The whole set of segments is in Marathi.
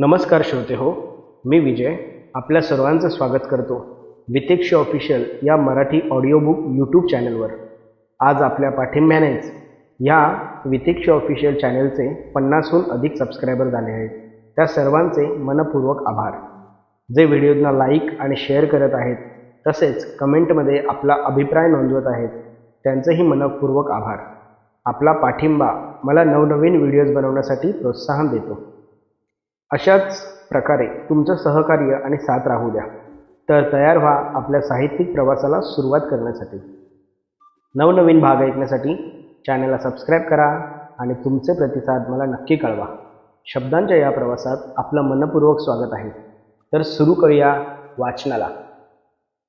नमस्कार श्रोते हो मी विजय आपल्या सर्वांचं स्वागत करतो वितेक्ष ऑफिशियल या मराठी ऑडिओबुक यूट्यूब चॅनलवर. आज आपल्या पाठिंब्यानेच ह्या वितेक्ष ऑफिशियल चॅनलचे पन्नासहून अधिक सबस्क्रायबर झाले आहेत. त्या सर्वांचे मनपूर्वक आभार. जे व्हिडिओजना लाईक आणि शेअर करत आहेत तसेच कमेंटमध्ये आपला अभिप्राय नोंदवत आहेत त्यांचेही मनपूर्वक आभार. आपला पाठिंबा मला नवनवीन व्हिडिओज बनवण्यासाठी प्रोत्साहन देतो. अशाच प्रकारे तुमचं सहकार्य आणि साथ राहू द्या. तर तयार व्हा आपल्या साहित्यिक प्रवासाला सुरुवात करण्यासाठी. नवनवीन भाग ऐकण्यासाठी चॅनलला सबस्क्राईब करा आणि तुमचे प्रतिसाद मला नक्की कळवा. शब्दांच्या या प्रवासात आपलं मनपूर्वक स्वागत आहे. तर सुरू करूया वाचनाला.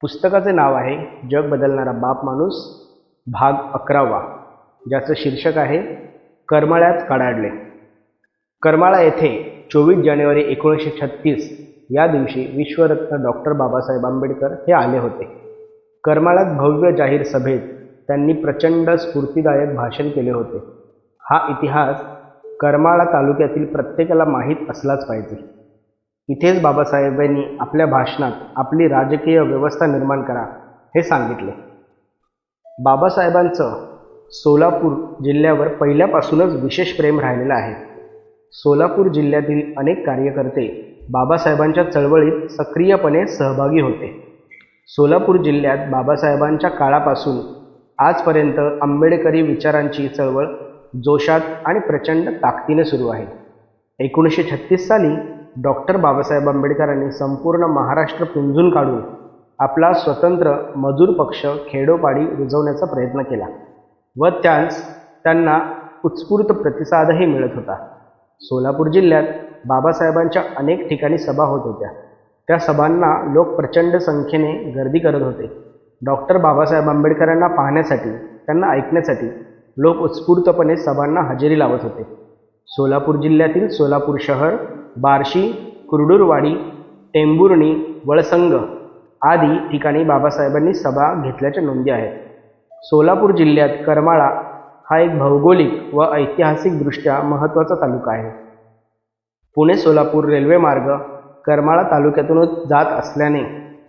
पुस्तकाचे नाव आहे जग बदलणारा बाप माणूस भाग अकरावा ज्याचं शीर्षक आहे करमाळ्यात कडाडले. करमाळा येथे चोवीस जानेवारी एकोणीसशे छत्तीस या दिवशी विश्वरत्न डॉक्टर बाबासाहेब आंबेडकर हे आले होते. करमाळात भव्य जाहीर सभेत त्यांनी प्रचंड स्फूर्तीदायक भाषण केले होते. हा इतिहास करमाळा तालुक्यातील प्रत्येकाला माहीत असलाच पाहिजे. इथेच बाबासाहेबांनी आपल्या भाषणात आपली राजकीय व्यवस्था निर्माण करा हे सांगितले. बाबासाहेबांचं सोलापूर जिल्ह्यावर पहिल्यापासूनच विशेष प्रेम राहिलेलं आहे. सोलापूर जिल्ह्यातील अनेक कार्यकर्ते बाबासाहेबांच्या चळवळीत सक्रियपणे सहभागी होते. सोलापूर जिल्ह्यात बाबासाहेबांच्या काळापासून आजपर्यंत आंबेडकरी विचारांची चळवळ जोशात आणि प्रचंड ताकदीने सुरू आहे. एकोणीसशे छत्तीस साली डॉक्टर बाबासाहेब आंबेडकरांनी संपूर्ण महाराष्ट्र पुंजून काढून आपला स्वतंत्र मजूर पक्ष खेडोपाडी रुजवण्याचा प्रयत्न केला व त्यास त्यांना उत्स्फूर्त प्रतिसादही मिळत होता. सोलापूर जिल्ह्यात बाबासाहेबांच्या अनेक ठिकाणी सभा होत होत्या. त्या सभांना लोक प्रचंड संख्येने गर्दी करत होते. डॉक्टर बाबासाहेब आंबेडकरांना पाहण्यासाठी त्यांना ऐकण्यासाठी लोक उत्स्फूर्तपणे सभांना हजेरी लावत होते. सोलापूर जिल्ह्यातील सोलापूर शहर बार्शी कुर्डुरवाडी टेंबुर्णी वळसंग आदी ठिकाणी बाबासाहेबांनी सभा घेतल्याच्या नोंदी आहेत. सोलापूर जिल्ह्यात करमाळा हा एक भौगोलिक व ऐतिहासिकदृष्ट्या महत्त्वाचा तालुका आहे. पुणे सोलापूर रेल्वे मार्ग करमाळा तालुक्यातूनच जात असल्याने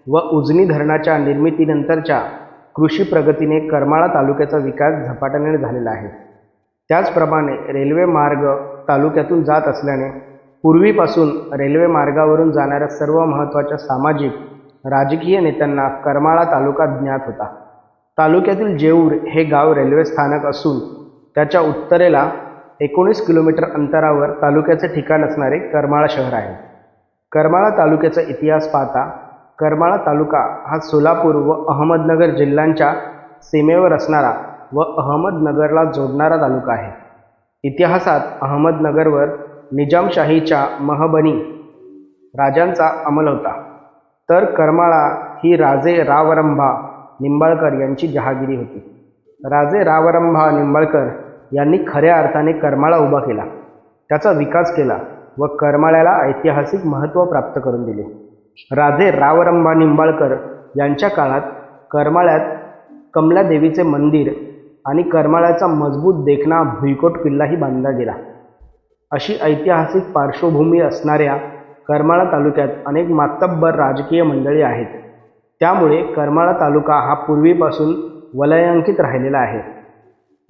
व उजनी धरणाच्या निर्मितीनंतरच्या कृषी प्रगतीने करमाळा तालुक्याचा विकास झपाट्याने झालेला आहे. त्याचप्रमाणे रेल्वे मार्ग तालुक्यातून जात असल्याने पूर्वीपासून रेल्वे मार्गावरून जाणाऱ्या सर्व महत्त्वाच्या सामाजिक राजकीय नेत्यांना करमाळा तालुका ज्ञात होता. तालुक्यातील जेऊर हे गाव रेल्वे स्थानक असून त्याच्या उत्तरेला एकोणीस किलोमीटर अंतरावर तालुक्याचे ठिकाण असणारे करमाळा शहर आहे. करमाळा तालुक्याचा इतिहास पाहता करमाळा तालुका हा सोलापूर व अहमदनगर जिल्ह्यांच्या सीमेवर असणारा व अहमदनगरला जोडणारा तालुका आहे. इतिहासात अहमदनगरवर निजामशाहीच्या महबनी राजांचा अंमल होता. तर करमाळा ही राजे रावरंभा निंबाळकर यांची जहागिरी होती. राजे रावरंभा निंबाळकर यांनी खऱ्या अर्थाने करमाळा उभा केला. त्याचा विकास केला व करमाळ्याला ऐतिहासिक महत्त्व प्राप्त करून दिले. राजे रावरंभा निंबाळकर यांच्या काळात करमाळ्यात कमलादेवीचे मंदिर आणि करमाळ्याचा मजबूत देखणा भुईकोट किल्लाही बांधला गेला. अशी ऐतिहासिक पार्श्वभूमी असणाऱ्या करमाळा तालुक्यात अनेक मातब्बर राजकीय मंडळी आहेत. त्यामुळे करमाळा तालुका हा पूर्वीपासून वलयांकित राहिलेला आहे.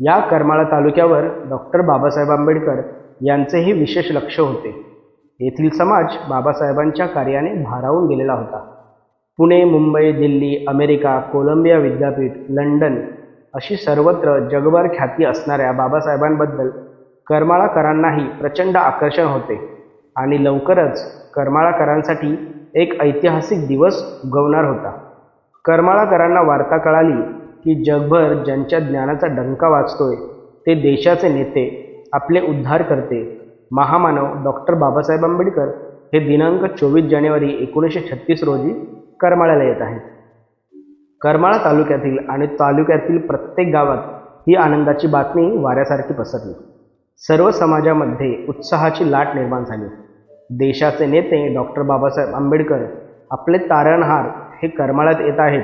या करमाळा तालुक्यावर डॉक्टर बाबासाहेब आंबेडकर यांचेही विशेष लक्ष होते. येथील समाज बाबासाहेबांच्या कार्याने भारावून गेलेला होता. पुणे मुंबई दिल्ली अमेरिका कोलंबिया विद्यापीठ लंडन अशी सर्वत्र जगभर ख्याती असणाऱ्या बाबासाहेबांबद्दल करमाळाकरांनाही प्रचंड आकर्षण होते आणि लवकरच करमाळाकरांसाठी एक ऐतिहासिक दिवस उगवणार होता. करमाळाकरांना वार्ता कळाली की जगभर ज्यांच्या ज्ञानाचा डंका वाचतोय ते देशाचे नेते आपले उद्धार करते. महामानव डॉक्टर बाबासाहेब आंबेडकर हे दिनांक चोवीस जानेवारी एकोणीसशे छत्तीस रोजी करमाळ्याला येत आहेत. करमाळा तालुक्यातील आणि तालुक्यातील प्रत्येक गावात ही आनंदाची बातमी वाऱ्यासारखी पसरली. सर्व समाजामध्ये उत्साहाची लाट निर्माण झाली. देशाचे नेते डॉक्टर बाबासाहेब आंबेडकर आपले तारणहार हे करमाळ्यात येत आहेत.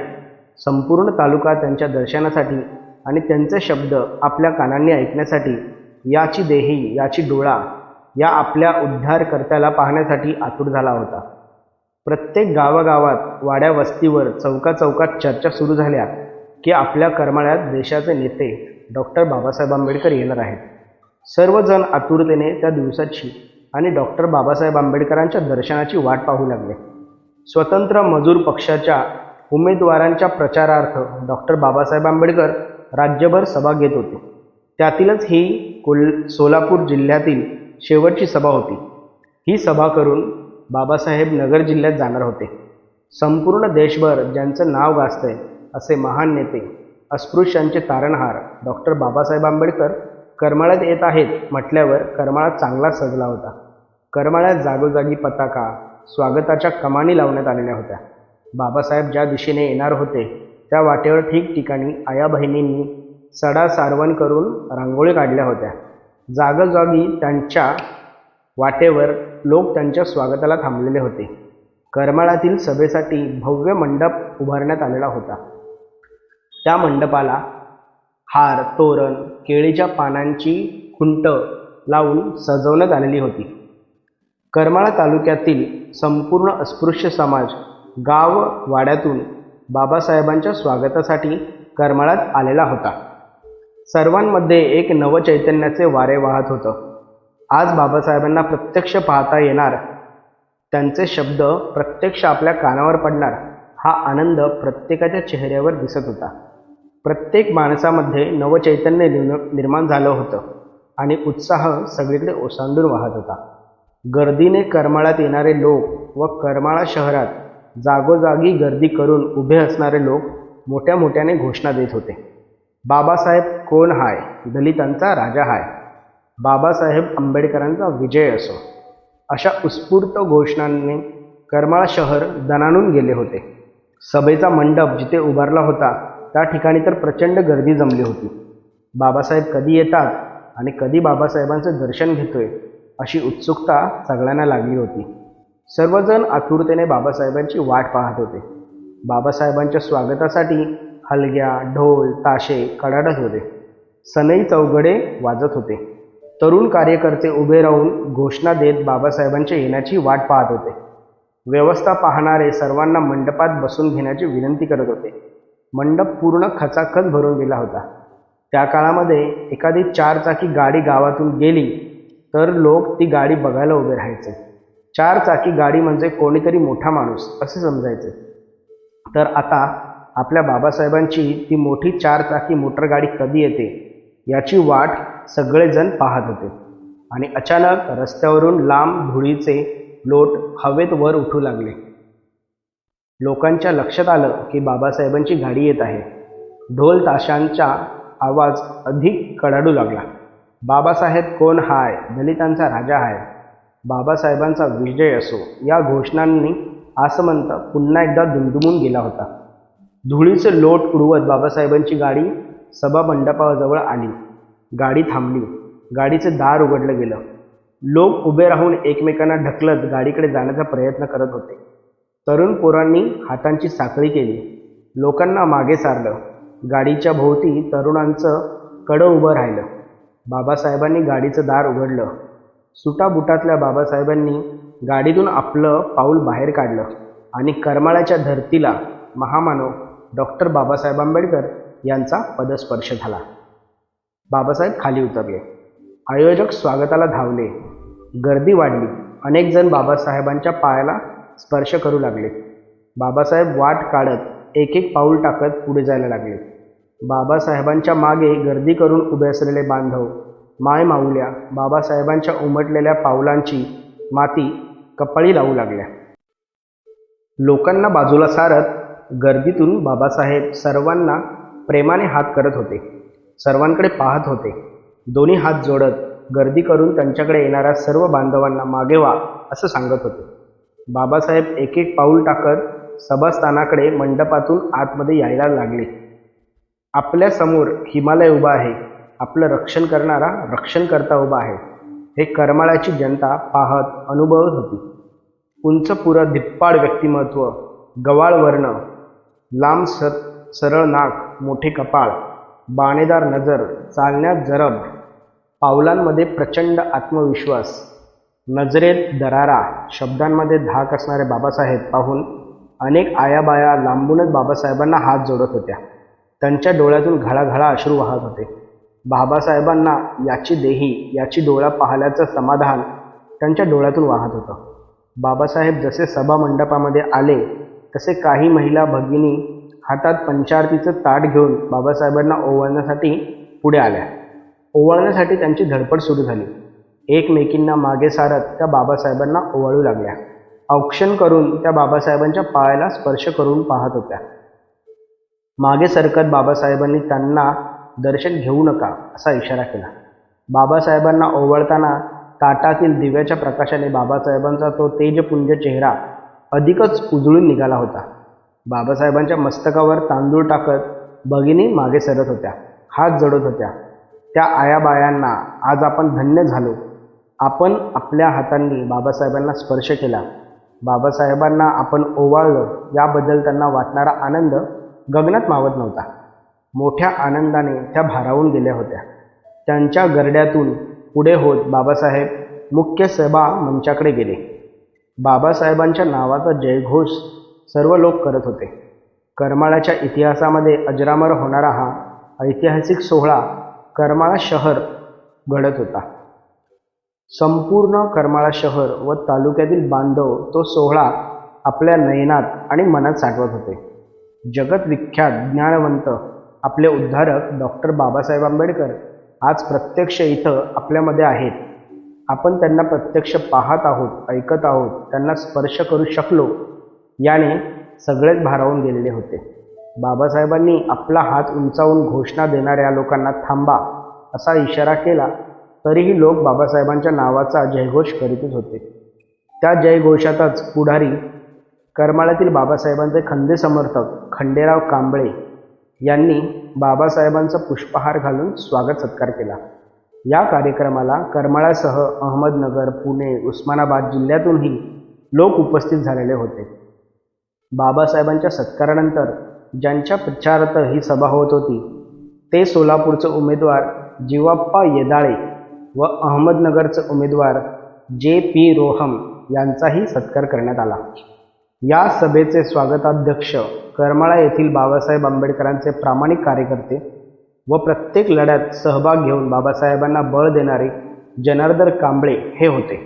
संपूर्ण तालुका त्यांच्या दर्शनासाठी आणि त्यांचे शब्द आपल्या कानांनी ऐकण्यासाठी याची देही याची डोळा या आपल्या उद्धारकर्त्याला पाहण्यासाठी आतुर झाला होता. प्रत्येक गावागावात वाड्या वस्तीवर चौका चौकात चर्चा सुरू झाल्या की आपल्या करमाळ्यात देशाचे नेते डॉक्टर बाबासाहेब आंबेडकर येणार आहेत. सर्वजण आतुरतेने त्या दिवसाची आणि डॉक्टर बाबासाहेब आंबेडकरांच्या दर्शनाची वाट पाहू लागले. स्वतंत्र मजूर पक्षाच्या उमेदवारांच्या प्रचारार्थ डॉक्टर बाबासाहेब आंबेडकर राज्यभर सभा घेत होते. त्यातीलच ही कोल सोलापूर जिल्ह्यातील शेवटची सभा होती. ही सभा करून बाबासाहेब नगर जिल्ह्यात जाणार होते. संपूर्ण देशभर ज्यांचं नाव गाजतंय असे महान नेते अस्पृश्यांचे तारणहार डॉक्टर बाबासाहेब आंबेडकर करमाळ्यात येत आहेत म्हटल्यावर करमाळा चांगला सजला होता. करमाळ्यात जागोजागी पताका स्वागताच्या कमानी लावण्यात आलेल्या होत्या. बाबासाहेब ज्या दिशेने येणार होते त्या वाटेवर ठिकठिकाणी आया बहिणींनी सडा सारवण करून रांगोळी काढल्या होत्या. जागोजागी त्यांच्या वाटेवर लोक त्यांच्या स्वागताला थांबलेले होते. करमाळातील सभेसाठी भव्य मंडप उभारण्यात आलेला होता. त्या मंडपाला हार तोरण केळीच्या पानांची खुंट लावून सजवण्यात आलेली होती. करमाळा तालुक्यातील संपूर्ण अस्पृश्य समाज गाव वाड्यातून बाबासाहेबांच्या स्वागतासाठी करमाळ्यात आलेला होता. सर्वांमध्ये एक नवचैतन्याचे वारे वाहत होतं. आज बाबासाहेबांना प्रत्यक्ष पाहता येणार त्यांचे शब्द प्रत्यक्ष आपल्या कानावर पडणार हा आनंद प्रत्येकाच्या चेहऱ्यावर दिसत होता. प्रत्येक माणसामध्ये नवचैतन्य निर्माण झालं होतं आणि उत्साह सगळीकडे ओसांडून वाहत होता. गर्दीने करमाळ्यात येणारे लोक व करमाळा शहरात जागोजागी गर्दी करून उभे असणारे लोक मोठ्या मोठ्याने घोषणा देत होते. बाबासाहेब कोण हाय? दलितांचा राजा हाय. बाबासाहेब आंबेडकरांचा विजय असो. अशा उत्स्फूर्त घोषणांनी करमाळा शहर दणाणून गेले होते. सभेचा मंडप जिथे उभारला होता त्या ठिकाणी तर प्रचंड गर्दी जमली होती. बाबासाहेब कधी येतात आणि कधी बाबासाहेबांचं दर्शन घेतोय अशी उत्सुकता सगळ्यांना लागली होती. सर्वजण आतुरतेने बाबासाहेबांची वाट पाहत होते. बाबासाहेबांच्या स्वागतासाठी हलग्या ढोल ताशे कडाडत होते. सनई चौघडे वाजत होते. तरुण कार्यकर्ते उभे राहून घोषणा देत बाबासाहेबांच्या येण्याची वाट पाहत होते. व्यवस्था पाहणारे सर्वांना मंडपात बसून घेण्याची विनंती करत होते. मंडप पूर्ण खचाखच भरून गेला होता. त्या काळामध्ये एखादी चारचाकी गाडी गावातून गेली तर लोक ती गाडी बघायला उभे राहायचे. चार चाकी गाडी म्हणजे कोणीतरी मोठा माणूस असे समजायचे. तर आता आपल्या बाबासाहेबांची ती मोठी चार चाकी मोटरगाडी कधी येते याची वाट सगळेजण पाहत होते. आणि अचानक रस्त्यावरून लांब धुळीचे लोट हवेत वर उठू लागले. लोकांच्या लक्षात आलं की बाबासाहेबांची गाडी येत आहे. ढोल ताशांचा आवाज अधिक कडाडू लागला. बाबासाहेब कोण हाय? दलितांचा राजा हाय. बाबासाहेबांचा विजय असो या घोषणांनी आसमंत पुन्हा एकदा दुमदुमून गेला होता. धुळीचे लोट उडवत बाबासाहेबांची गाडी सभा मंडपाजवळ आली. गाडी थांबली. गाडीचे दार उघडलं गेलं. लोक उभे राहून एकमेकांना ढकलत गाडीकडे जाण्याचा प्रयत्न करत होते. तरुण पोरांनी हातांची साखळी केली. लोकांना मागे सारलं. गाडीच्या भोवती तरुणांचं कडं उभं राहिलं. बाबासाहेबांनी गाडीचं दार उघडलं. सुटाबुटातल्या बाबासाहेबांनी गाडीतून आपलं पाऊल बाहेर काढलं आणि करमाळ्याच्या धरतीला महामानव डॉक्टर बाबासाहेब आंबेडकर यांचा पदस्पर्श झाला. बाबासाहेब खाली उतरले. आयोजक स्वागताला धावले. गर्दी वाढली. अनेक जण बाबासाहेबांच्या पायाला स्पर्श करू लागले. बाबासाहेब वाट काढत एक एक पाऊल टाकत पुढे जायला लागले. बाबासाहेबांच्या मागे गर्दी करून उभे असलेले बांधव माय माऊल्या बाबासाहेबांच्या उमटलेल्या पावलांची माती कपाळी लावू लागल्या. लोकांना बाजूला सारत गर्दीतून बाबासाहेब सर्वांना प्रेमाने हात करत होते. सर्वांकडे पाहत होते. दोन्ही हात जोडत गर्दी करून त्यांच्याकडे येणाऱ्या सर्व बांधवांना मागे व्हा असं सांगत होते. बाबासाहेब एक एक पाऊल टाकत सभास्थानाकडे मंडपातून आतमध्ये यायला लागले. आपल्यासमोर हिमालय उभा आहे. आपलं रक्षण करणारा रक्षणकर्ता उभा आहे. हे करमाळ्याची जनता पाहत अनुभवत होती. उंच पुरं धिप्पाड व्यक्तिमत्व गवाळ वर्ण लांब सर सरळ नाक मोठे कपाळ बाणेदार नजर चालण्यात जरब पावलांमध्ये प्रचंड आत्मविश्वास नजरेत दरारा शब्दांमध्ये धाक असणारे बाबासाहेब पाहून अनेक आयाबाया लांबूनच बाबासाहेबांना हात जोडत होत्या. त्यांच्या डोळ्यातून घळाघळा अश्रू वाहत होते. बाबासाहेबांना याची देही याची डोळा पाहिल्याचं समाधान त्यांच्या डोळ्यातून वाहत होतं. बाबासाहेब जसे सभा मंडपामध्ये आले तसे काही महिला भगिनी हातात पंचारतीचं ताट घेऊन बाबासाहेबांना ओवाळण्यासाठी पुढे आल्या. ओवाळण्यासाठी त्यांची धडपड सुरू झाली. एकमेकींना मागे सारत त्या बाबासाहेबांना ओवाळू लागल्या. औक्षण करून त्या बाबासाहेबांच्या पायाला स्पर्श करून पाहत होत्या. मागे सरकत बाबासाहेबांनी त्यांना दर्शन घेऊ नका असा इशारा केला. बाबासाहेबांना ओवाळताना ताटातील दिव्याच्या प्रकाशाने बाबासाहेबांचा तो तेजपुंज चेहरा अधिकच उजळून निघाला होता. बाबासाहेबांच्या मस्तकावर तांदूळ टाकत भगिनी मागे सरत होत्या हात जडत होत्या. त्या आयाबायांना आज आपण धन्य झालो. आपण आपल्या हातांनी बाबासाहेबांना स्पर्श केला. बाबासाहेबांना आपण ओवाळलं याबद्दल त्यांना वाटणारा आनंद गगनात मावत नव्हता. मोठ्या आनंदाने त्या भारावून गेल्या होत्या. त्यांच्या गरड्यातून पुढे होत बाबासाहेब मुख्य सभा मंचाकडे गेले. बाबासाहेबांच्या नावाचा जयघोष सर्व लोक करत होते. करमाळाच्या इतिहासामध्ये अजरामर होणारा हा ऐतिहासिक सोहळा करमाळा शहर घडत होता. संपूर्ण करमाळा शहर व तालुक्यातील बांधव तो सोहळा आपल्या नयनात आणि मनात साठवत होते. जगतविख्यात ज्ञानवंत आपले उद्धारक डॉक्टर बाबासाहेब आंबेडकर आज प्रत्यक्ष इथं आपल्यामध्ये आहेत. आपण त्यांना प्रत्यक्ष पाहत आहोत ऐकत आहोत त्यांना स्पर्श करू शकलो याने सगळेच भारावून गेलेले होते. बाबासाहेबांनी आपला हात उंचावून घोषणा देणाऱ्या लोकांना थांबा असा इशारा केला तरीही लोक बाबासाहेबांच्या नावाचा जयघोष करीतच होते. त्या जयघोषातच पुढारी करमाळ्यातील बाबासाहेबांचे खंदे समर्थक खंडेराव कांबळे यांनी बाबासाहेबांचा पुष्पहार घालून स्वागत सत्कार केला. या कार्यक्रमाला करमाळ्यासह अहमदनगर पुणे उस्मानाबाद जिल्ह्यातूनही लोक उपस्थित झालेले होते. बाबासाहेबांच्या सत्कारानंतर ज्यांच्या प्रचारात ही सभा होत होती ते सोलापूरचे उमेदवार जीवाप्पा येदाळे व अहमदनगरचे उमेदवार जे पी रोहम यांचाही सत्कार करण्यात आला. या सभेचे स्वागताध्यक्ष करमाळा येथील बाबासाहेब आंबेडकरांचे प्रामाणिक कार्यकर्ते व प्रत्येक लढ्यात सहभाग घेऊन बाबासाहेबांना बळ देणारे जनार्दन कांबळे हे होते.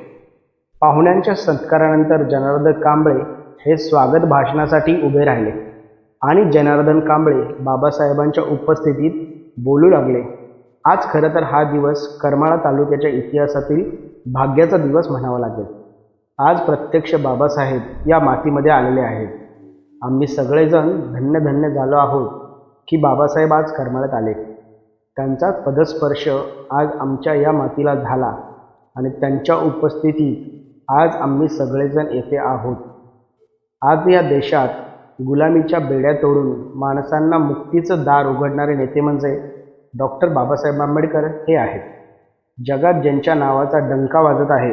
पाहुण्यांच्या सत्कारानंतर जनार्दन कांबळे हे स्वागत भाषणासाठी उभे राहिले आणि जनार्दन कांबळे बाबासाहेबांच्या उपस्थितीत बोलू लागले. आज खरं तर हा दिवस करमाळा तालुक्याच्या इतिहासातील भाग्याचा दिवस म्हणावा लागेल. आज प्रत्यक्ष बाबासाहेब या मातीमध्ये आलेले आहेत. आम्ही सगळेजण धन्य धन्य झालो आहोत की बाबासाहेब आज करमाळ्यात आले. त्यांचाच पदस्पर्श आज आमच्या या मातीला झाला आणि त्यांच्या उपस्थितीत आज आम्ही सगळेजण येथे आहोत. आज या देशात गुलामीच्या बेड्या तोडून माणसांना मुक्तीचं दार उघडणारे नेते म्हणजे डॉक्टर बाबासाहेब आंबेडकर हे आहेत. जगात ज्यांच्या नावाचा डंका वाजत आहे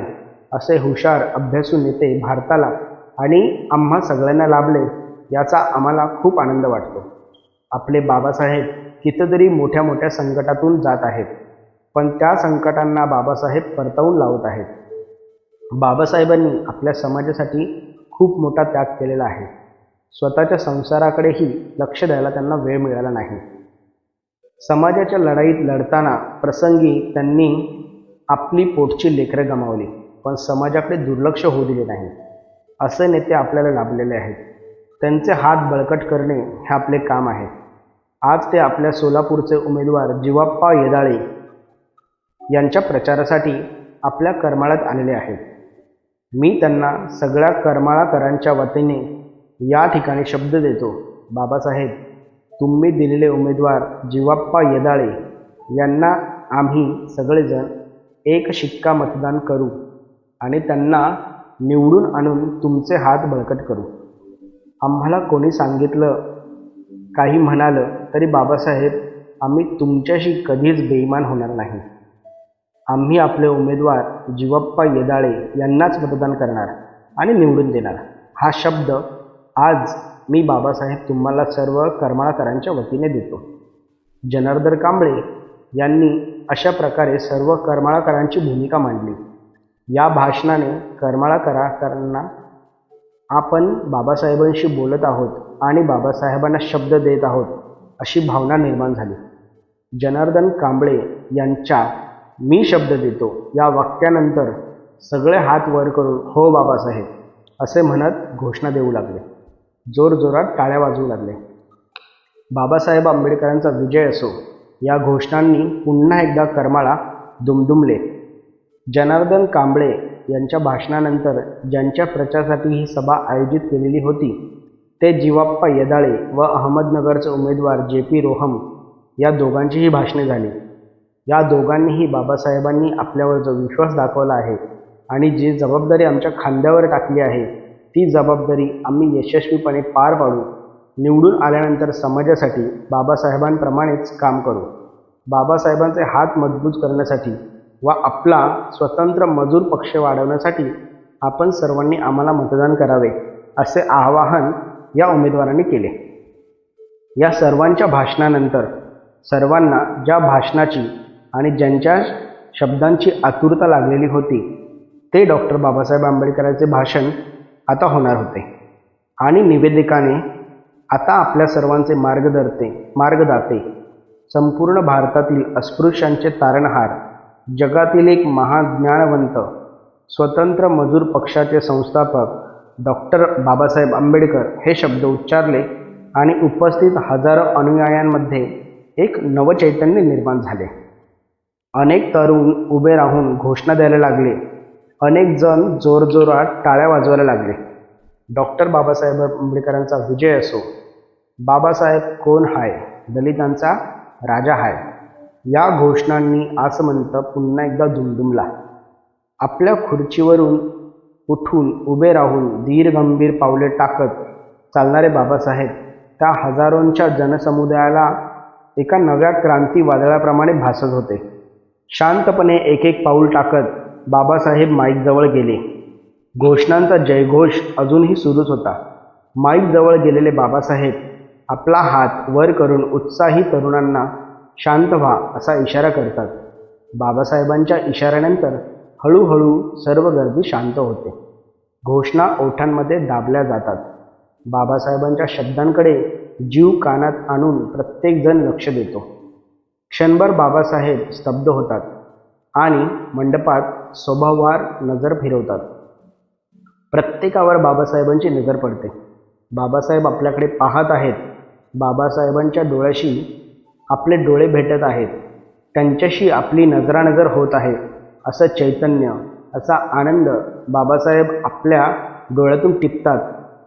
असे हुशार अभ्यासू नेते भारताला आणि आम्हा सगळ्यांना लाभले याचा आम्हाला खूप आनंद वाटतो. आपले बाबासाहेब कितीतरी मोठ्या मोठ्या संकटातून जात आहेत पण त्या संकटांना बाबासाहेब परतवून लावत आहेत. बाबासाहेबांनी आपल्या समाजासाठी खूप मोठा त्याग केलेला आहे. स्वतःच्या संसाराकडेही लक्ष द्यायला त्यांना वेळ मिळाला नाही. समाजाच्या लढाईत लढताना प्रसंगी त्यांनी आपली पोटची लेकरं गमावली. पण समाजाकडे दुर्लक्ष होऊ दिले नाही. असे नेते आपल्याला लाभलेले आहेत. त्यांचे हात बळकट करणे हे आपले काम आहे. आज ते आपल्या सोलापूरचे उमेदवार जिवाप्पा येदाळे यांच्या प्रचारासाठी आपल्या करमाळ्यात आलेले आहेत. मी त्यांना सगळ्या करमाळाकरांच्या वतीने या ठिकाणी शब्द देतो. बाबासाहेब तुम्ही दिलेले उमेदवार जिवाप्पा येदाळे यांना आम्ही सगळेजण एक शिक्का मतदान करू. आणि त्यांना निवडून आणून तुमचे हात बळकट करू. आम्हाला कोणी सांगितलं काही म्हणालं तरी बाबासाहेब आम्ही तुमच्याशी कधीच बेईमान होणार नाही. आम्ही आपले उमेदवार जीवप्पा येदाळे यांनाच मतदान करणार आणि निवडून देणार. हा शब्द आज मी बाबासाहेब तुम्हाला सर्व करमाळकरांच्या वतीने देतो. जनार्दन कांबळे यांनी अशा प्रकारे सर्व करमाळकरांची भूमिका मांडली. या भाषणाने करमाळा कराकरांना आपण बाबासाहेबांशी बोलत आहोत आणि बाबासाहेबांना शब्द देत आहोत अशी भावना निर्माण झाली. जनार्दन कांबळे यांच्या मी शब्द देतो या वाक्यानंतर सगळे हात वर करून हो बाबासाहेब असे म्हणत घोषणा देऊ लागले. जोरजोरात टाळ्या वाजवू लागले. बाबासाहेब आंबेडकरांचा विजय असो या घोषणांनी पुन्हा एकदा करमाळा दुमदुमले. जनार्दन कांबळे यांच्या भाषणानंतर ज्यांच्या प्रचारासाठी ही सभा आयोजित केलेली होती ते जीवाप्पा यदाळे व अहमदनगरचे उमेदवार जे पी रोहम या दोघांचीही भाषणे झाली. या दोघांनीही बाबासाहेबांनी आपल्यावर जो विश्वास दाखवला आहे आणि जी जबाबदारी आमच्या खांद्यावर टाकली आहे ती जबाबदारी आम्ही यशस्वीपणे पार पाडू निवडून आल्यानंतर समाजासाठी बाबासाहेबांप्रमाणेच काम करू. बाबासाहेबांचे हात मजबूत करण्यासाठी व आपला स्वतंत्र मजूर पक्ष वाढवण्यासाठी आपण सर्वांनी आम्हाला मतदान करावे असे आवाहन या उमेदवारांनी केले. या सर्वांच्या भाषणानंतर सर्वांना ज्या भाषणाची आणि ज्यांच्या शब्दांची आतुरता लागलेली होती ते डॉक्टर बाबासाहेब आंबेडकरांचे भाषण आता होणार होते. आणि निवेदिकाने आता आपल्या सर्वांचे मार्गदर्ते मार्गदाते संपूर्ण भारतातील अस्पृश्यांचे तारणहार जगातील एक महाज्ञानवंत स्वतंत्र मजूर पक्षाचे संस्थापक डॉक्टर बाबासाहेब आंबेडकर हे शब्द उच्चारले आणि उपस्थित हजारो अनुयायांमध्ये एक नवचैतन्य निर्माण झाले. अनेक तरुण उभे राहून घोषणा द्यायला लागले. अनेक जण जोरजोरात टाळ्या वाजवायला लागले. डॉक्टर बाबासाहेब आंबेडकरांचा विजय असो बाबासाहेब कोण हाय दलितांचा राजा हाय या घोषणांनी आसमंत पुन्हा एकदा दुमदुमला. आपल्या खुर्चीवरून उठून उभे राहून धीरगंभीर पावले टाकत चालणारे बाबासाहेब त्या हजारोंच्या जनसमुदायाला एका नव्या क्रांती वादळाप्रमाणे भासत होते. शांतपणे एक एक पाऊल टाकत बाबासाहेब माईकजवळ गेले. घोषणांचा जयघोष अजूनही सुरूच होता. माईकजवळ गेलेले बाबासाहेब आपला हात वर करून उत्साही तरुणांना शांत व्हा असा इशारा करतात. बाबासाहेबांच्या इशाऱ्यानंतर हळूहळू सर्व गर्दी शांत होते. घोषणा ओठांमध्ये दाबल्या जातात. बाबासाहेबांच्या शब्दांकडे जीव कानात आणून प्रत्येकजण लक्ष देतो. क्षणभर बाबासाहेब स्तब्ध होतात आणि मंडपात स्वभाववार नजर फिरवतात. प्रत्येकावर बाबासाहेबांची नजर पडते. बाबासाहेब आपल्याकडे पाहत आहेत. बाबासाहेबांच्या डोळ्याशी आपले डोळे भेटत आहेत. त्यांच्याशी आपली नजरानजर होत आहे. असं चैतन्य असा आनंद बाबासाहेब आपल्या डोळ्यातून टिपतात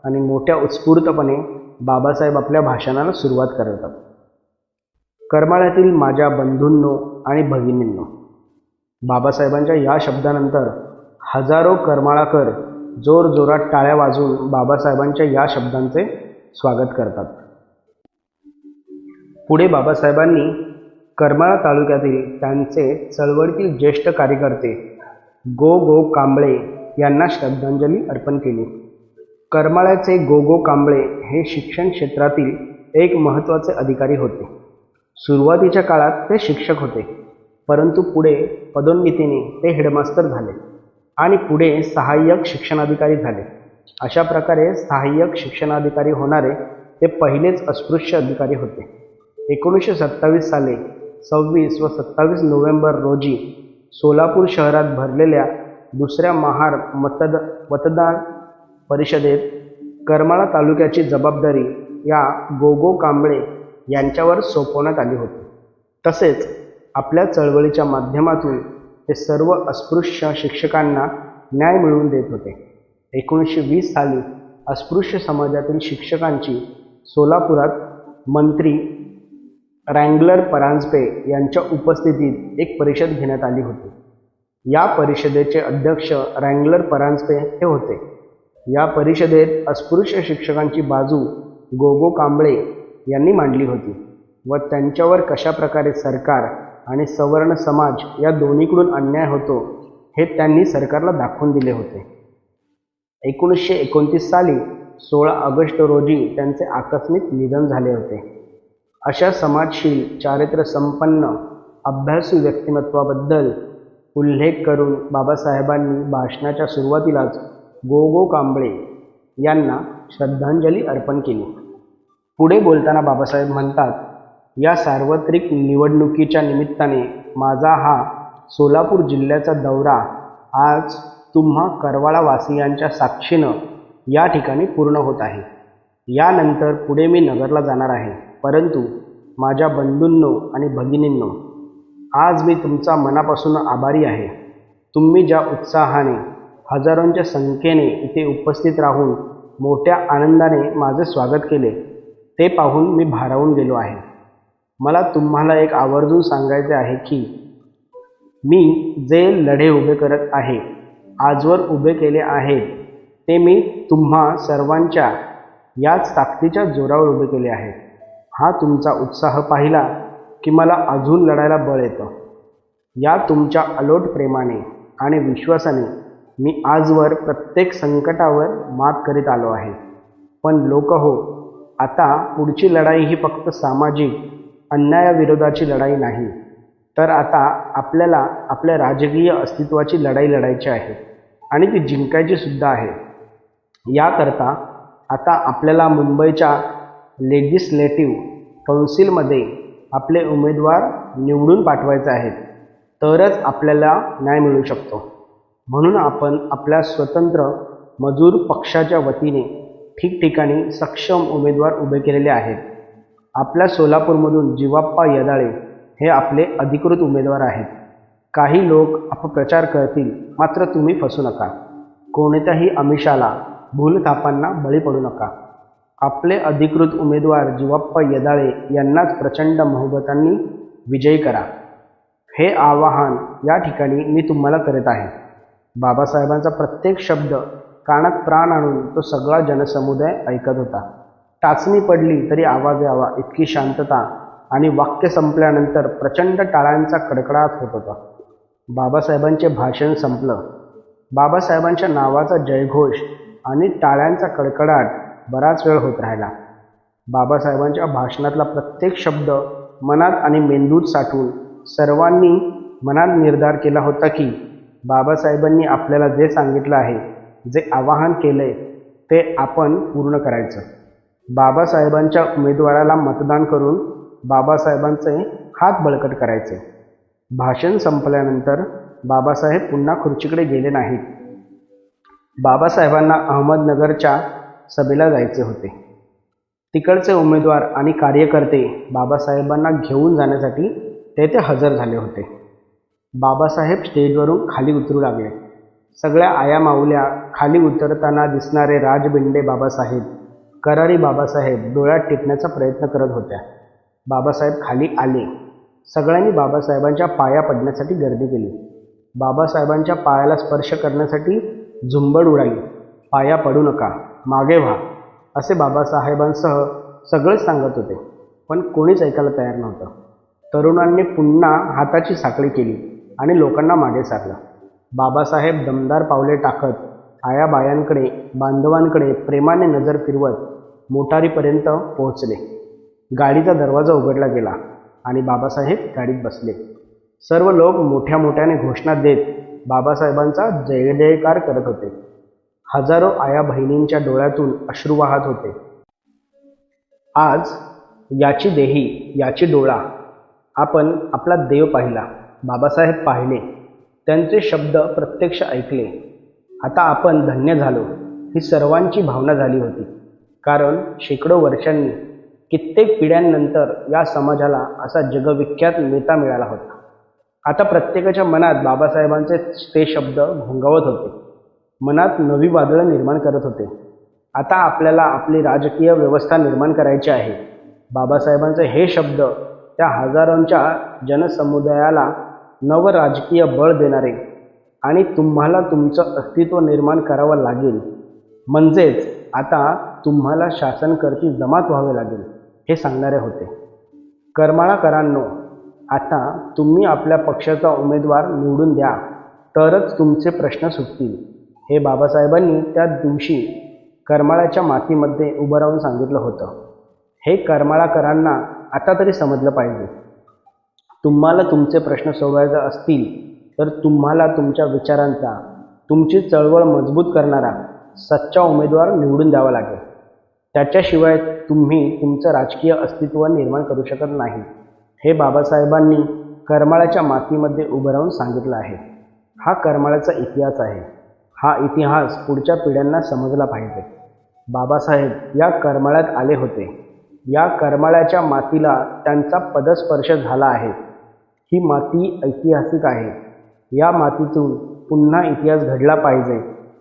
आणि मोठ्या उत्स्फूर्तपणे बाबासाहेब आपल्या भाषणाला सुरुवात करतात. करमाळ्यातील माझ्या बंधूंनो आणि भगिनींनो बाबासाहेबांच्या या शब्दानंतर हजारो करमाळाकर जोरजोरात टाळ्या वाजवून बाबासाहेबांच्या या शब्दांचे स्वागत करतात. पुढे बाबासाहेबांनी करमाळा तालुक्यातील त्यांचे चळवळीतील ज्येष्ठ कार्यकर्ते गो गो कांबळे यांना श्रद्धांजली अर्पण केली. करमाळ्याचे गो गो कांबळे हे शिक्षण क्षेत्रातील एक महत्त्वाचे अधिकारी होते. सुरुवातीच्या काळात ते शिक्षक होते परंतु पुढे पदोन्नतीने ते हेडमास्तर झाले आणि पुढे सहाय्यक शिक्षणाधिकारी झाले. अशा प्रकारे सहाय्यक शिक्षणाधिकारी होणारे ते पहिलेच अस्पृश्य अधिकारी होते. एकोणीसशे सत्तावीस साली सव्वीस व सत्तावीस नोव्हेंबर रोजी सोलापूर शहरात भरलेल्या दुसऱ्या महार मतद मतदान परिषदेत करमाळा तालुक्याची जबाबदारी या गोगो कांबळे यांच्यावर सोपवण्यात आली होती. तसेच आपल्या चळवळीच्या माध्यमातून ते सर्व अस्पृश्य शिक्षकांना न्याय मिळवून देत होते. एकोणीसशे वीस साली अस्पृश्य समाजातील शिक्षकांची सोलापुरात मंत्री रँगलर परांजपे यांच्या उपस्थितीत एक परिषद घेण्यात आली होती. या परिषदेचे अध्यक्ष रँगलर परांजपे हे होते. या परिषदेत अस्पृश्य शिक्षकांची बाजू गोगो कांबळे यांनी मांडली होती व त्यांच्यावर कशाप्रकारे सरकार आणि सवर्ण समाज या दोन्हीकडून अन्याय होतो हे त्यांनी सरकारला दाखवून दिले होते. एकोणीसशे एकोणतीस साली सोळा ऑगस्ट रोजी त्यांचे आकस्मिक निधन झाले होते. अशा समाजशील चारित्र्यसंपन्न अभ्यासू व्यक्तिमत्वाबद्दल उल्लेख करून बाबासाहेबांनी भाषणाच्या सुरुवातीलाच गो गो कांबळे यांना श्रद्धांजली अर्पण केली. पुढे बोलताना बाबासाहेब म्हणतात या सार्वत्रिक निवडणुकीच्या निमित्ताने माझा हा सोलापूर जिल्ह्याचा दौरा आज तुम्हा करवाळावासियांच्या साक्षीनं या ठिकाणी पूर्ण होत आहे. यानंतर पुढे मी नगरला जाणार आहे. परंतु माझ्या बंधूंनो आणि भगिनींनो आज मी तुमचा मनापासून आभारी आहे. तुम्ही ज्या उत्साहाने हजारोंच्या संख्येने इथे उपस्थित राहून मोठ्या आनंदाने माझे स्वागत केले ते पाहून मी भारावून गेलो आहे. मला तुम्हाला एक आवर्जून सांगायचे आहे की मी जे लढे उभे करत आहे आजवर उभे केले आहेत ते मी तुम्हा सर्वांच्या याच ताकदीच्या जोरावर उभे केले आहेत. हा तुमचा उत्साह पाहिला की मला अजून लढायला बळ येतं. या तुमच्या अलोट प्रेमाने आणि विश्वासाने मी आजवर प्रत्येक संकटावर मात करीत आलो आहे. पण लोक हो आता पुढची लढाई ही फक्त सामाजिक अन्यायाविरोधाची लढाई नाही तर आता आपल्याला आपल्या राजकीय अस्तित्वाची लढाई लढायची आहे आणि ती जिंकायची सुद्धा आहे. याकरता आता आपल्याला मुंबईच्या लेजिस्लेटिव्ह कौन्सिलमध्ये आपले उमेदवार निवडून पाठवायचे आहेत. तरच आपल्याला न्याय मिळू शकतो. म्हणून आपण आपल्या स्वतंत्र मजूर पक्षाच्या वतीने ठिकठिकाणी सक्षम उमेदवार उभे केलेले आहेत. आपल्या सोलापूरमधून जीवाप्पा यदाळे हे आपले अधिकृत उमेदवार आहेत. काही लोक अपप्रचार करतील मात्र तुम्ही फसू नका. कोणत्याही आमिषाला भूलथापांना बळी पडू नका. आपले अधिकृत उमेदवार जीवाप्पा यदाळे यांनाच प्रचंड बहुमतांनी विजयी करा. हे आवाहन या ठिकाणी मी तुम्हाला करत आहे. बाबासाहेबांचा प्रत्येक शब्द कानात प्राण आणून तो सगळा जनसमुदाय ऐकत होता. टाचणी पडली तरी आवाज यावा इतकी शांतता आणि वाक्य संपल्यानंतर प्रचंड टाळ्यांचा कडकडाट होत होता. बाबासाहेबांचे भाषण संपलं. बाबासाहेबांच्या नावाचा जयघोष आणि टाळ्यांचा कडकडाट बराच वेळ होत राहिला. बाबासाहेबांच्या भाषणातला प्रत्येक शब्द मनात आणि मेंदूत साठवून सर्वांनी मनात निर्धार केला होता की बाबासाहेबांनी आपल्याला जे सांगितलं आहे जे आवाहन केलंय ते आपण पूर्ण करायचं. बाबासाहेबांच्या उमेदवाराला मतदान करून बाबासाहेबांचे हात बळकट करायचे. भाषण संपल्यानंतर बाबासाहेब पुन्हा खुर्चीकडे गेले नाहीत. बाबासाहेबांना अहमदनगरच्या सभेला जायचे होते. तिकडचे उमेदवार आणि कार्यकर्ते बाबासाहेबांना घेऊन जाण्यासाठी तेथे हजर झाले होते. बाबासाहेब स्टेजवरून खाली उतरू लागले. सगळ्या आया माऊल्या खाली उतरताना दिसणारे राजबिंडे बाबासाहेब करारी बाबासाहेब डोळ्यात टिपण्याचा प्रयत्न करत होत्या. बाबासाहेब खाली आले. सगळ्यांनी बाबासाहेबांच्या पाया पडण्यासाठी गर्दी केली. बाबासाहेबांच्या पायाला स्पर्श करण्यासाठी झुंबड उडाली. पाया पडू नका मागे व्हा असे बाबासाहेबांसह सगळेच सांगत होते. पण कोणीच ऐकायला तयार नव्हतं. तरुणांनी पुन्हा हाताची साखळी केली आणि लोकांना मागे सारलं बाबासाहेब दमदार पावले टाकत आयाबायांकडे बांधवांकडे प्रेमाने नजर फिरवत मोटारीपर्यंत पोहोचले. गाडीचा दरवाजा उघडला गेला आणि बाबासाहेब गाडीत बसले. सर्व लोक मोठ्या मोठ्याने घोषणा देत बाबासाहेबांचा जयजयकार करत होते. हजारो आया बहिणींच्या डोळ्यातून अश्रू वाहत होते. आज याची देही याची डोळा आपण आपला देव पाहिला बाबासाहेब पाहिले त्यांचे शब्द प्रत्यक्ष ऐकले. आता आपण धन्य झालो ही सर्वांची भावना झाली होती. कारण शेकडो वर्षांनी कित्येक पिढ्यांनंतर या समाजाला असा जगविख्यात नेता मिळाला होता. आता प्रत्येकाच्या मनात बाबासाहेबांचे ते शब्द घोंगावत होते. मनात नवी वादळं निर्माण करत होते. आता आपल्याला आपली राजकीय व्यवस्था निर्माण करायची आहे. बाबासाहेबांचे हे शब्द त्या हजारोंच्या जनसमुदायाला नव राजकीय बळ देणारे आणि तुम्हाला तुमचं अस्तित्व निर्माण करावं लागेल. म्हणजेच आता तुम्हाला शासनकर्ती जमात व्हावे लागेल हे सांगणारे होते. करमाळाकरांनो आता तुम्ही आपल्या पक्षाचा उमेदवार निवडून द्या तरच तुमचे प्रश्न सुटतील. हे बाबासाहेबांनी त्या दिवशी करमाळ्याच्या मातीमध्ये उभं राहून सांगितलं होतं. हे करमाळाकरांना आता तरी समजलं पाहिजे. तुम्हाला तुमचे प्रश्न सोडवायचे असतील तर तुम्हाला तुमच्या विचारांचा तुमची चळवळ मजबूत करणारा सच्चा उमेदवार निवडून द्यावा लागेल. त्याच्याशिवाय तुम्ही तुमचं राजकीय अस्तित्व निर्माण करू शकत नाही. हे बाबासाहेबांनी करमाळ्याच्या मातीमध्ये उभं राहून सांगितलं आहे. हा करमाळ्याचा इतिहास आहे. हा इतिहास पुढच्या पिढ्यांना समजला पाहिजे. बाबासाहेब या करमाळ्यात आले होते. या करमाळ्याच्या मातीला त्यांचा पदस्पर्श झाला आहे. ही माती ऐतिहासिक आहे. या मातीतून पुन्हा इतिहास घडला पाहिजे.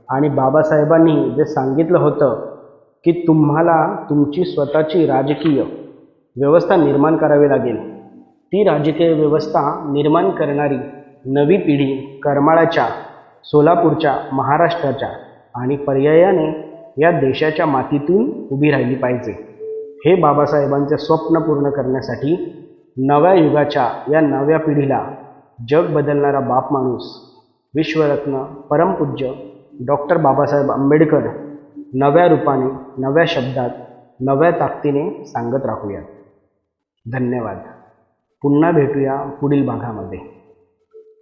आणि बाबासाहेबांनी जे सांगितलं होतं की तुम्हाला तुमची स्वतःची राजकीय व्यवस्था निर्माण करावी लागेल. ती राजकीय व्यवस्था निर्माण करणारी नवी पिढी करमाळाच्या सोलापूरच्या महाराष्ट्राच्या आणि पर्यायाने या देशाच्या मातीतून उभी राहिली पाहिजे. हे बाबासाहेबांचे स्वप्न पूर्ण करण्यासाठी नव्या युगाच्या या नव्या पिढीला जग बदलणारा बाप माणूस विश्वरत्न परमपूज्य डॉक्टर बाबासाहेब आंबेडकर नव्या रूपाने नव्या शब्दात नव्या ताकदीने सांगत राहूयात. धन्यवाद. पुन्हा भेटूया पुढील भागामध्ये.